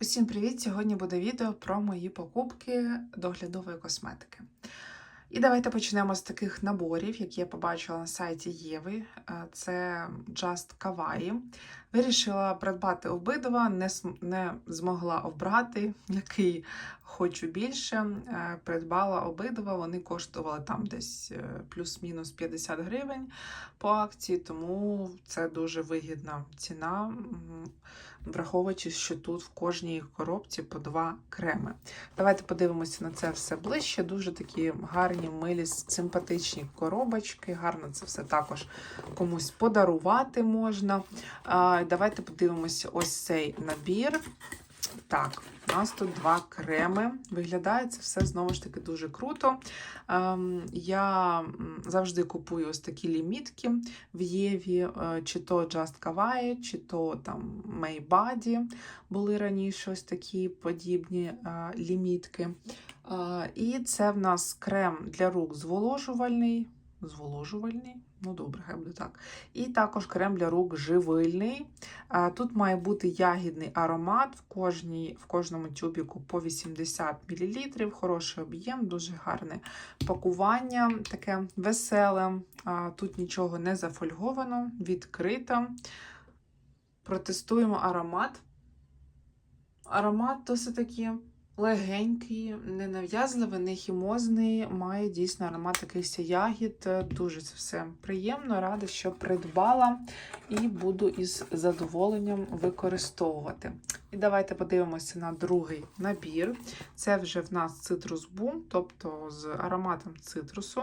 Усім привіт! Сьогодні буде відео про мої покупки доглядової косметики. І давайте почнемо з таких наборів, які я побачила на сайті Єви. Е, Це Just Kawaii. Вирішила придбати обидва, не, не змогла обрати, який хочу більше. Е, Придбала обидва, вони коштували там десь е, плюс-мінус 50 гривень по акції, тому це дуже вигідна ціна. Враховуючи, що тут в кожній коробці по два креми. Давайте подивимося на це все ближче. Дуже такі гарні, милі, симпатичні коробочки. Гарно це все також комусь подарувати можна. Давайте подивимося ось цей набір. Так, у нас тут два креми. Виглядає це все знову ж таки дуже круто. Ем, я завжди купую ось такі лімітки в Єві, е, чи то Just Kawaii, чи то там Maybody були раніше ось такі подібні е, лімітки. Е, І це в нас крем для рук зволожувальний. Зволожувальний, ну добре, хай буде так. І також крем для рук живильний. Тут має бути ягідний аромат в, кожній, в кожному тюбіку по 80 мл. Хороший об'єм, дуже гарне пакування, таке веселе. Тут нічого не зафольговано, відкрито. Протестуємо аромат. Аромат досить таки легенький, ненав'язливий, не хімозний, має дійсно аромат якихось ягід. Дуже це все приємно, рада, що придбала і буду із задоволенням використовувати. І давайте подивимося на другий набір. Це вже в нас цитрус бум, тобто з ароматом цитрусу.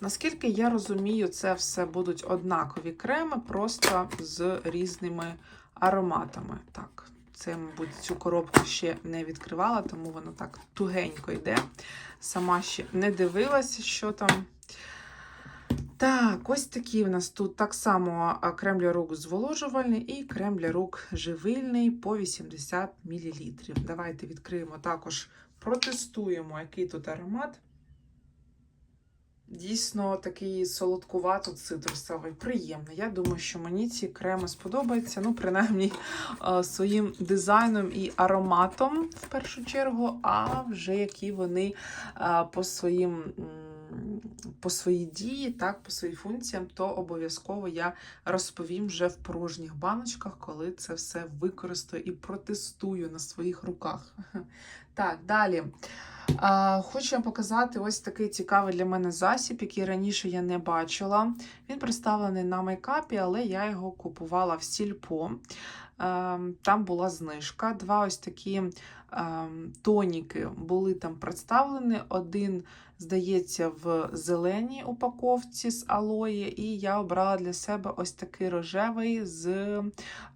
Наскільки я розумію, це все будуть однакові креми, просто з різними ароматами. Так, це, мабуть, цю коробку ще не відкривала, тому воно так тугенько йде. Сама ще не дивилася, що там. Так, ось такий в нас тут так само крем для рук зволожувальний і крем для рук живильний по 80 мл. Давайте відкриємо також, протестуємо, який тут аромат. Дійсно, такий солодкувато-цитрусовий, приємний. Я думаю, що мені ці креми сподобаються. Ну, принаймні, е, своїм дизайном і ароматом, в першу чергу, а вже які вони е, по своїм. По своїй дії, так, по своїм функціям, то обов'язково я розповім вже в порожніх баночках, коли це все використаю і протестую на своїх руках. Так, далі. Хочу вам показати ось такий цікавий для мене засіб, який раніше я не бачила. Він представлений на мейкапі, але я його купувала в сільпо. Ем, Там була знижка. Два ось такі ем, тоніки були там представлені. Один, здається, в зеленій упаковці з алої, і я обрала для себе ось такий рожевий з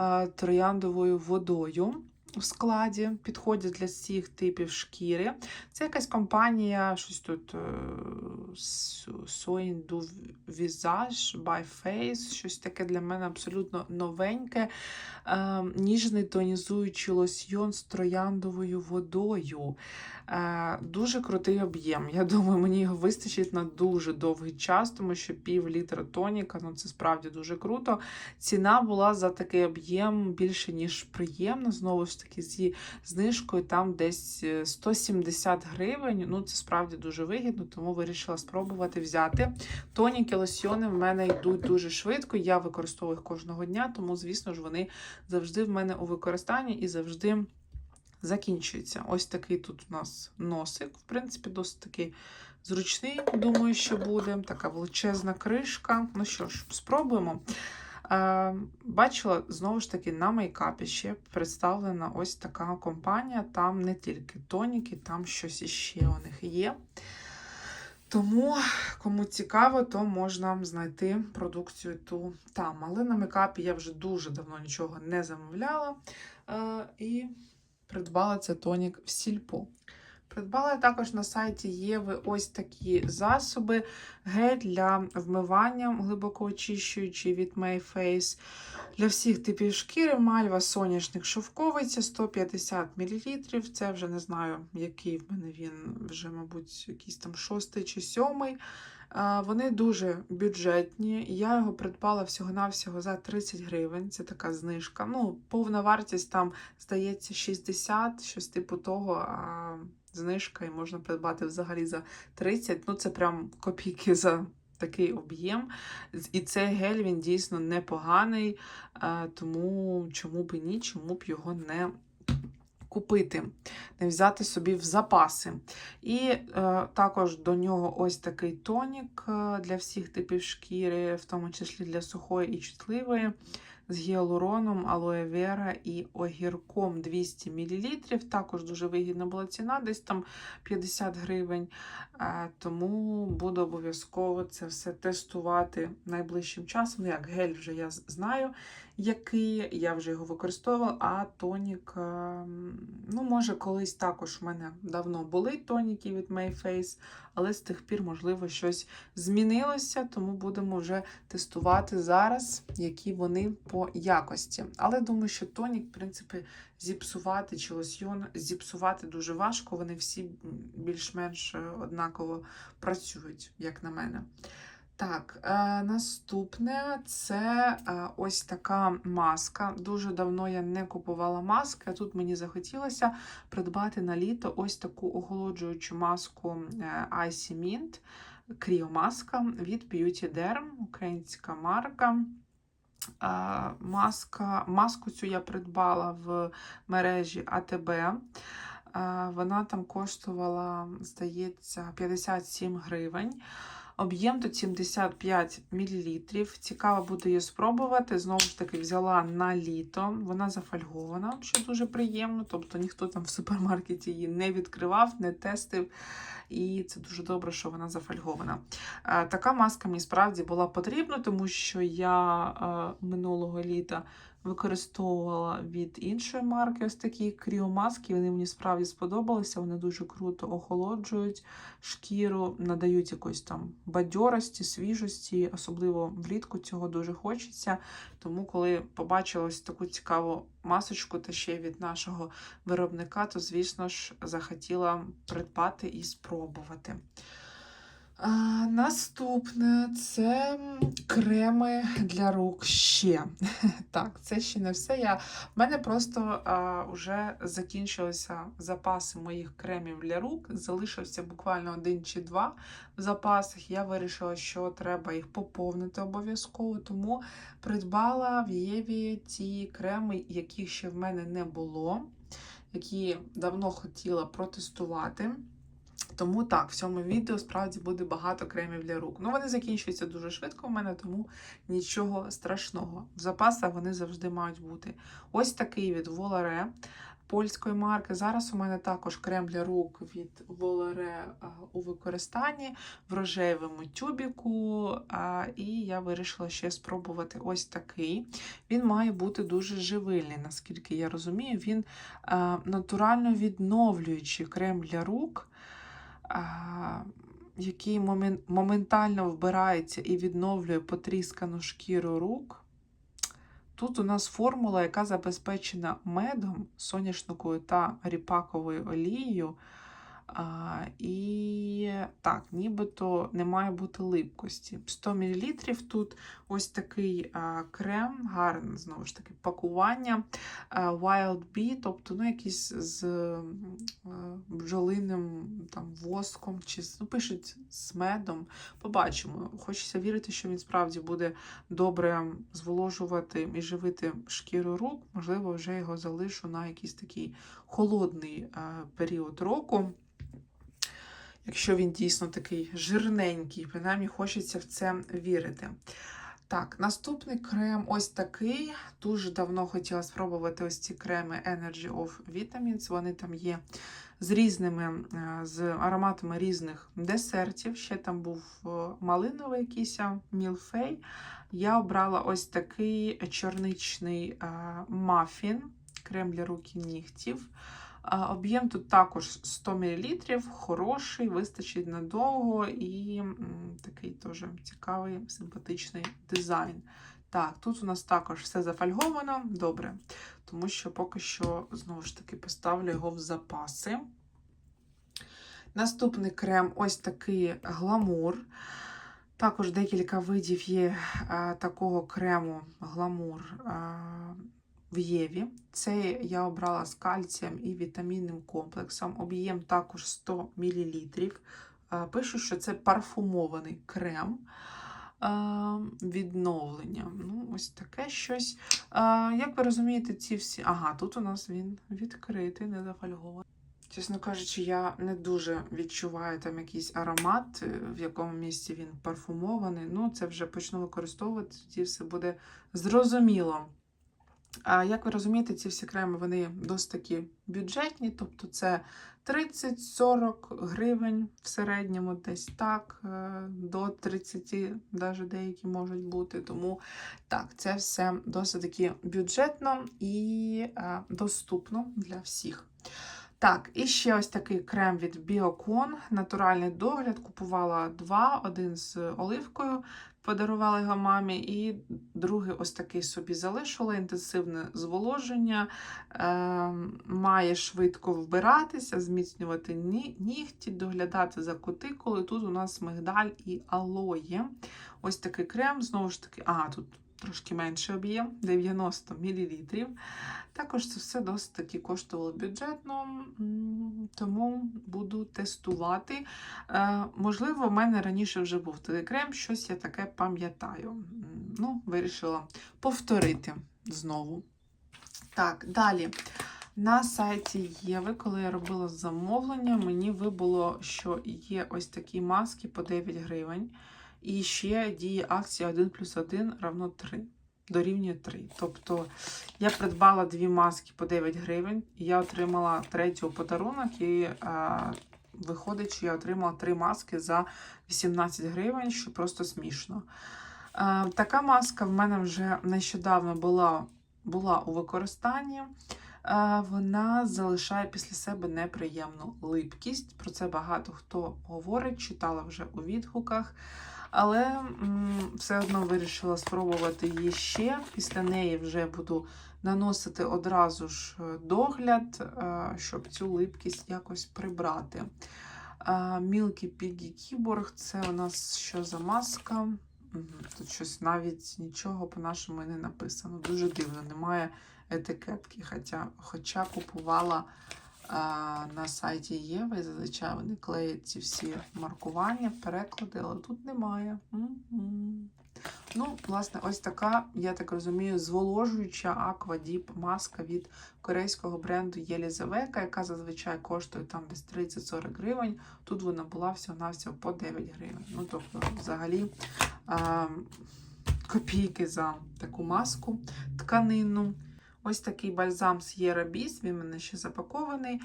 е, трояндовою водою. В складі підходять для всіх типів шкіри. Це якась компанія, щось тут е, Soin du Visage by Face, щось таке для мене абсолютно новеньке. Е, Ніжний тонізуючий лосьйон з трояндовою водою. Е, Дуже крутий об'єм. Я думаю, мені його вистачить на дуже довгий час, тому що пів літра тоніка ну це справді дуже круто. Ціна була за такий об'єм більше, ніж приємна. Знову ж таки, зі знижкою там десь е, 170 гривень. Ну, це справді дуже вигідно, тому вирішила спробувати взяти. Тоніки, лосьйони в мене йдуть дуже швидко. Я використовую їх кожного дня, тому, звісно ж, вони завжди в мене у використанні і завжди закінчуються. Ось такий тут у нас носик, в принципі, досить такий зручний, думаю, що буде. Така величезна кришка. Ну що ж, спробуємо. Е, Бачила знову ж таки на мейкапі ще представлена ось така компанія. Там не тільки тоніки, там щось іще у них є. Тому, кому цікаво, то можна знайти продукцію ту там. Але на мейкапі я вже дуже давно нічого не замовляла. Е, І придбала це тонік в сільпо. Придбала також на сайті Єви ось такі засоби. Гель для вмивання глибоко очищуючий від Mayface. Для всіх типів шкіри мальва соняшник шовковиця 150 мл. Це вже не знаю, який в мене він, вже, мабуть, якийсь там шостий чи сьомий. Вони дуже бюджетні. Я його придбала всього-навсього за 30 гривень. Це така знижка. Ну, повна вартість там, здається, 60, щось типу того. Знижка і можна придбати взагалі за 30. Ну, це прям копійки за такий об'єм. І цей гель він дійсно непоганий, е, тому чому б і ні, чому б його не купити, не взяти собі в запаси. І е, також до нього ось такий тонік е, для всіх типів шкіри, в тому числі для сухої і чутливої. З гіалуроном, алоє вера і огірком 200 мл. Також дуже вигідна була ціна, десь там 50 гривень. Е, Тому буду обов'язково це все тестувати найближчим часом. Ну, як гель вже я знаю, який, я вже його використовувала, а тонік, е, ну, може, колись також у мене давно були тоніки від Mayface, але з тих пір, можливо, щось змінилося, тому будемо вже тестувати зараз, які вони по якості. Але думаю, що тонік, в принципі, зіпсувати чи лосьйон зіпсувати дуже важко. Вони всі більш-менш е, однаково працюють, як на мене. Так, е, наступне це е, ось така маска. Дуже давно я не купувала маски, а тут мені захотілося придбати на літо ось таку охолоджуючу маску е, Icy Mint, кріомаска від Beauty Derm, українська марка. Е, Маска, маску цю я придбала в мережі АТБ. Е, Вона там коштувала, здається, 57 гривень. Об'єм тут 75 мл. Цікаво буде її спробувати. Знову ж таки, взяла на літо. Вона зафольгована, що дуже приємно. Тобто ніхто там в супермаркеті її не відкривав, не тестив. І це дуже добре, що вона зафольгована. Е, Така маска мені справді була потрібна, тому що я е, минулого літа використовувала від іншої марки ось такі кріомаски. Вони мені справді сподобалися. Вони дуже круто охолоджують шкіру, надають якоїсь там бадьорості, свіжості, особливо влітку цього дуже хочеться. Тому, коли побачила ось таку цікаву масочку, та ще від нашого виробника, то, звісно ж, захотіла придбати і спробувати. Наступне це креми для рук ще. Так, це ще не все. Я... В мене просто а, вже закінчилися запаси моїх кремів для рук. Залишився буквально один чи два в запасах. Я вирішила, що треба їх поповнити обов'язково, тому придбала в Єві ті креми, яких ще в мене не було, які давно хотіла протестувати. Тому так, в цьому відео справді буде багато кремів для рук. Ну, вони закінчуються дуже швидко в мене, тому нічого страшного. В запасах вони завжди мають бути. Ось такий від Volare польської марки. Зараз у мене також крем для рук від а, у використанні в рожевому тюбіку. І я вирішила ще спробувати ось такий. Він має бути дуже живильний, наскільки я розумію. Він натурально відновлюючий крем для рук який моментально вбирається і відновлює потріскану шкіру рук. Тут у нас формула, яка забезпечена медом, соняшникою та ріпаковою олією. А, і так, нібито не має бути липкості. 100 мл тут ось такий а, крем, гарне знову ж таки пакування. А, Wild Bee, тобто ну, якийсь з е, бджолиним там, воском, чи ну, пишуть з медом. Побачимо. Хочеться вірити, що він справді буде добре зволожувати і живити шкіру рук. Можливо, вже його залишу на якийсь такий холодний е, період року. Якщо він дійсно такий жирненький, принаймні хочеться в це вірити. Так, наступний крем ось такий. Дуже давно хотіла спробувати ось ці креми Energy of Vitamins. Вони там є з різними, е, з ароматами різних десертів. Ще там був е, малиновий якийсь мілфей. Я обрала ось такий чорничний мафін, крем для рук нігтів. Об'єм тут також 100 мл, хороший, вистачить надовго і такий теж цікавий, симпатичний дизайн. Так, тут у нас також все зафольговано, добре, тому що поки що, знову ж таки, поставлю його в запаси. Наступний крем ось такий гламур. Також декілька видів є а, такого крему гламур а, в Єві. Це я обрала з кальцієм і вітамінним комплексом. Об'єм також 100 мл. Пишу, що це парфумований крем а, відновлення. Ну, ось таке щось. Як ви розумієте, ці всі. Ага, тут у нас він відкритий, не зафольгований. Чесно кажучи, я не дуже відчуваю там якийсь аромат, е, в якому місці він парфумований. Ну, це вже почну використовувати, тоді все буде зрозуміло. А як ви розумієте, ці всі креми вони досить такі бюджетні, тобто це 30-40 гривень в середньому, десь так, е, до 30, навіть деякі можуть бути. Тому так, це все досить таки бюджетно і е, доступно для всіх. Так, і ще ось такий крем від Biocon, натуральний догляд. Купувала два: один з оливкою, подарувала його мамі, і другий ось такий собі залишила. Інтенсивне зволоження, е, має швидко вбиратися, зміцнювати ні- нігті, доглядати за кутикули. Тут у нас мигдаль і алоє. Ось такий крем, знову ж таки, а, тут трошки менше об'єм, 90 мл. Також це все досить таки коштувало бюджетно, тому буду тестувати. Е, можливо, в мене раніше вже був такий крем, щось я таке пам'ятаю. Ну, вирішила повторити знову. Так, далі. На сайті Єви, коли я робила замовлення, мені вибуло, що є ось такі маски по 9 гривень. І ще діє акція 1 плюс 1 равно 3. Дорівнює 3. Тобто я придбала дві маски по 9 гривень, і я отримала третю подарунок, і а, виходить, що я отримала три маски за 18 гривень, що просто смішно. А, така маска в мене вже нещодавно була, була у використанні. Вона залишає після себе неприємну липкість. Про це багато хто говорить, читала вже у відгуках. Але все одно вирішила спробувати її ще. Після неї вже буду наносити одразу ж е, догляд, е, щоб цю липкість якось прибрати. Мілкі Пігі Кіборг це у нас що за маска? Тут щось навіть нічого по-нашому не написано. Дуже дивно, немає етикетки. Хоча, хоча купувала а, на сайті Єви, зазвичай вони клеять ці всі маркування, переклади, але тут немає. М-м. Ну, власне, ось така, я так розумію, зволожуюча аквадіп маска від корейського бренду Єлізавека, яка зазвичай коштує там десь 30-40 гривень. Тут вона була всього-навсього по 9 гривень. Ну, тобто, взагалі, а, копійки за таку маску тканину. Ось такий бальзам Sierra Beast, він мене ще запакований.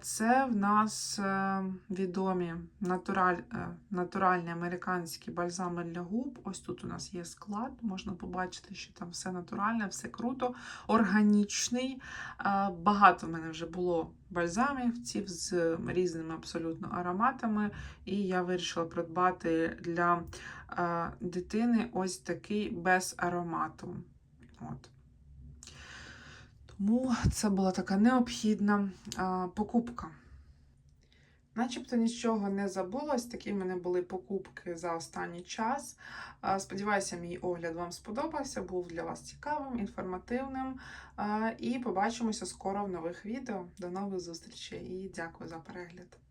Це в нас е, відомі натураль, е, натуральні американські бальзами для губ. Ось тут у нас є склад, можна побачити, що там все натуральне, все круто, органічний. Багато в мене вже було бальзамівців з різними абсолютно ароматами. І я вирішила придбати для е, дитини ось такий без аромату. От. Тому це була така необхідна а, покупка. Начебто нічого не забулось. Такі в мене були покупки за останній час. Сподіваюся, мій огляд вам сподобався, був для вас цікавим, інформативним. І побачимося скоро в нових відео. До нових зустрічей і дякую за перегляд.